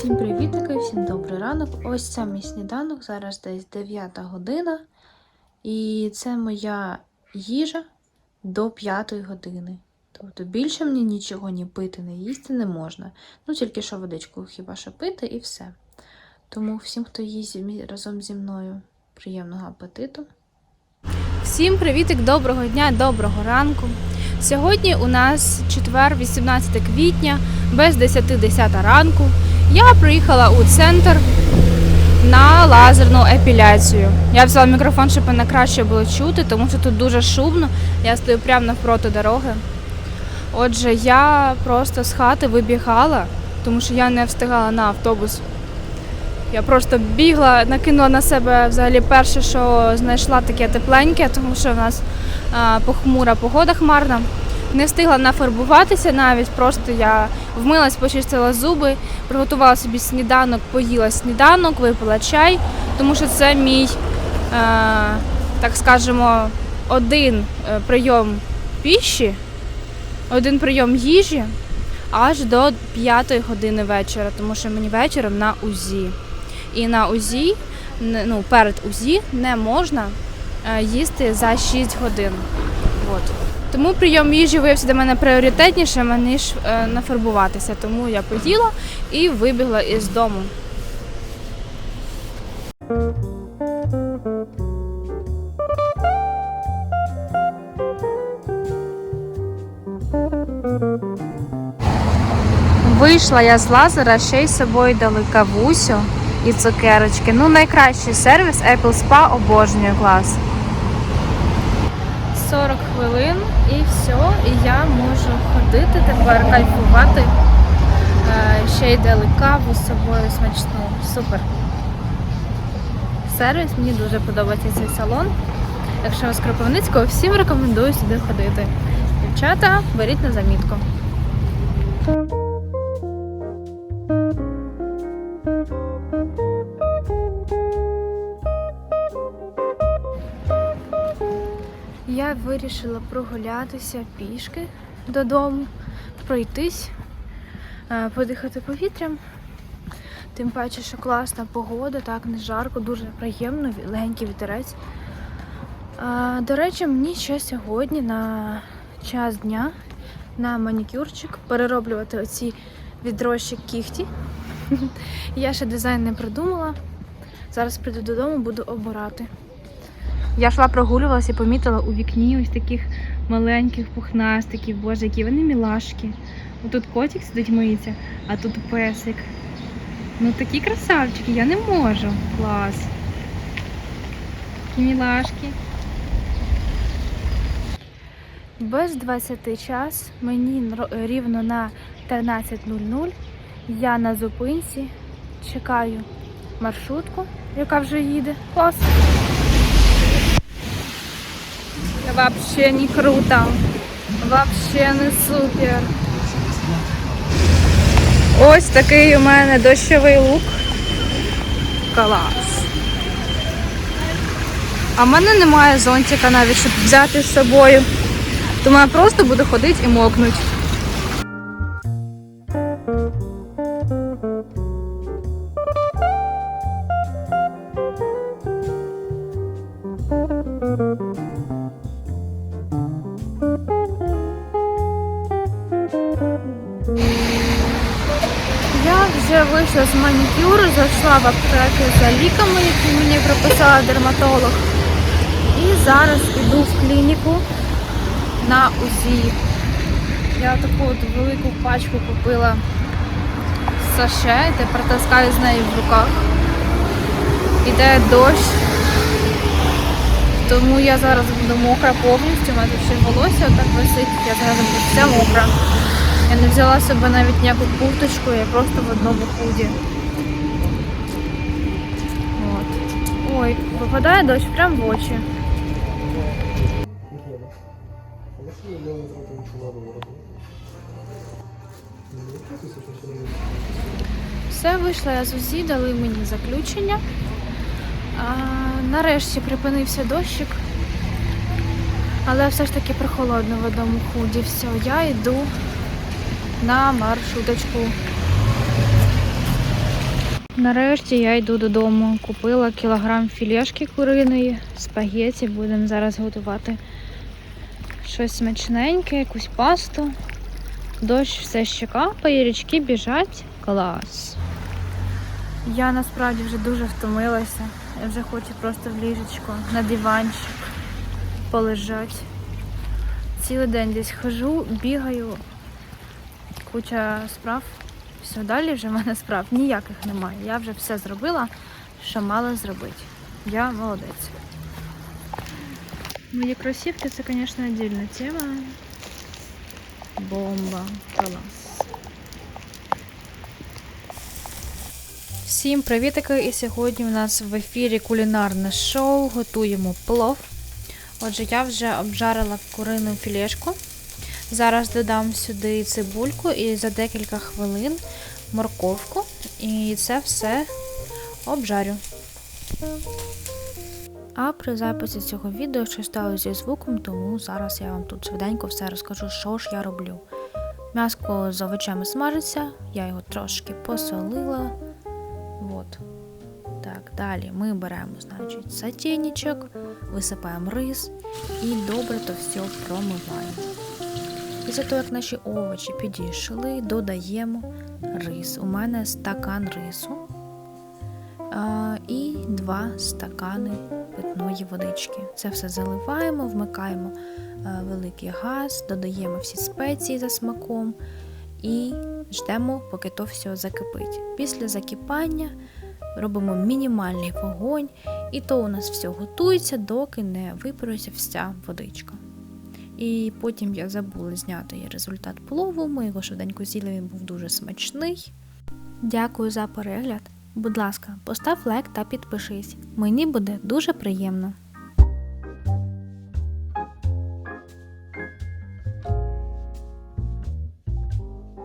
Всім привітики, всім добрий ранок. Ось це мій сніданок. Зараз десь 9 година. І це моя їжа до 5 години. Тобто більше мені нічого ні пити, ні їсти не можна. Ну, тільки що водичку хіба що пити і все. Тому всім, хто їсть разом зі мною, приємного апетиту. Всім привітик, доброго дня, доброго ранку. Сьогодні у нас четвер, 18 квітня, без 10 10 ранку. Я приїхала у центр на лазерну епіляцію. Я взяла мікрофон, щоб мене краще було чути, тому що тут дуже шумно. Я стою прямо навпроти дороги. Отже, я просто з хати вибігала, тому що я не встигала на автобус. Я просто бігла, накинула на себе взагалі перше, що знайшла таке тепленьке, тому що в нас похмура погода хмарна. Не встигла нафарбуватися навіть, просто я вмилась, почистила зуби, приготувала собі сніданок, поїла сніданок, випила чай, тому що це мій, так скажемо, один е, прийом піші, один прийом їжі аж до 5 години вечора, тому що мені вечором на УЗІ. І на УЗІ, ну, перед УЗІ не можна е, їсти за 6 годин. От. Тому прийом їжі виявився для мене пріоритетнішим, ніж е, нафарбуватися. Тому я поїла і вибігла із дому. Вийшла я з лазера, ще й з собою дали кавусю і цукерочки. Ну, найкращий сервіс Apple Spa обожнюю клас. 40 хвилин і все, і я можу ходити тепер, кайфувати. Е, Ще й дали каву з собою смачну. Супер. Сервіс, мені дуже подобається цей салон. Якщо ви з Кропивницького, всім рекомендую сюди ходити. Дівчата, беріть на замітку. Вирішила прогулятися пішки додому, пройтись, е, подихати повітрям. Тим паче, що класна погода, так не жарко, дуже приємно, легенький вітерець. До речі, мені ще сьогодні на час дня на манікюрчик перероблювати оці відрощі кіхті. Я ще дизайн не придумала. Зараз прийду додому, буду обирати. Я йшла прогулювалася і помітила у вікні ось таких маленьких пухнастиків. Боже, які вони мілашки. Тут котик сидить миється, а тут песик. Ну такі красавчики, я не можу. Клас. Такі мілашки. Без 20 час, мені рівно на 13.00. Я на зупинці чекаю маршрутку, яка вже їде. Клас. Вообще не круто. Вообще не супер. Ось такий у мене дощовий лук. Клас. А в мене немає зонтика навіть, щоб взяти з собою. Тому я просто буду ходити і мокнути. Я вийшла з манікюру, зайшла в аптеки за ліками, які мені прописала дерматолог. І зараз іду в клініку на УЗІ. Я таку от велику пачку купила саше, і тепер таскаю з нею в руках. Іде дощ. Тому я зараз буду мокра повністю, у мене ще волосся так висить, я зараз буду вся мокра. Я не взяла себе навіть ніяку курточку, я просто в одному худі. От. Ой, випадає дощ прямо в очі. Все, вийшла я з УЗІ, дали мені заключення. А, нарешті припинився дощик. Але все ж таки прохолодно в одному худі. Все, я йду на маршруточку. Нарешті я йду додому. Купила кілограм філешки куриної, спагеті. Будемо зараз готувати щось смачненьке, якусь пасту. Дощ все ще капає, річки біжать. Клас. Я насправді вже дуже втомилася. Я вже хочу просто в ліжечко, на диванчик полежати. Цілий день десь хожу, бігаю, куча справ. Все, далі вже в мене справ ніяких немає. Я вже все зробила, що мала зробити. Я молодець. Мої кросівки це, звісно, віддільна тема. Бомба. Клас. Всім привітики! І сьогодні у нас в ефірі кулінарне шоу. Готуємо плов. Отже, я вже обжарила курину філешку. Зараз додам сюди цибульку і за декілька хвилин морковку. І це все обжарю. А при записі цього відео щось сталося зі звуком, тому зараз я вам тут швиденько все розкажу, що ж я роблю. М'яско з овочами смажиться, я його трошки посолила. От. Так, далі ми беремо, значить, сатєнічок, висипаємо рис і добре то все промиваємо. Після того, як наші овочі підійшли, додаємо рис. У мене стакан рису а, і два стакани питної водички. Це все заливаємо, вмикаємо а, великий газ, додаємо всі спеції за смаком і ждемо, поки то все закипить. Після закипання робимо мінімальний вогонь, і то у нас все готується, доки не випарується вся водичка. І потім я забула зняти результат плову. Ми його швиденько з'їли, він був дуже смачний. Дякую за перегляд. Будь ласка, постав лайк та підпишись. Мені буде дуже приємно.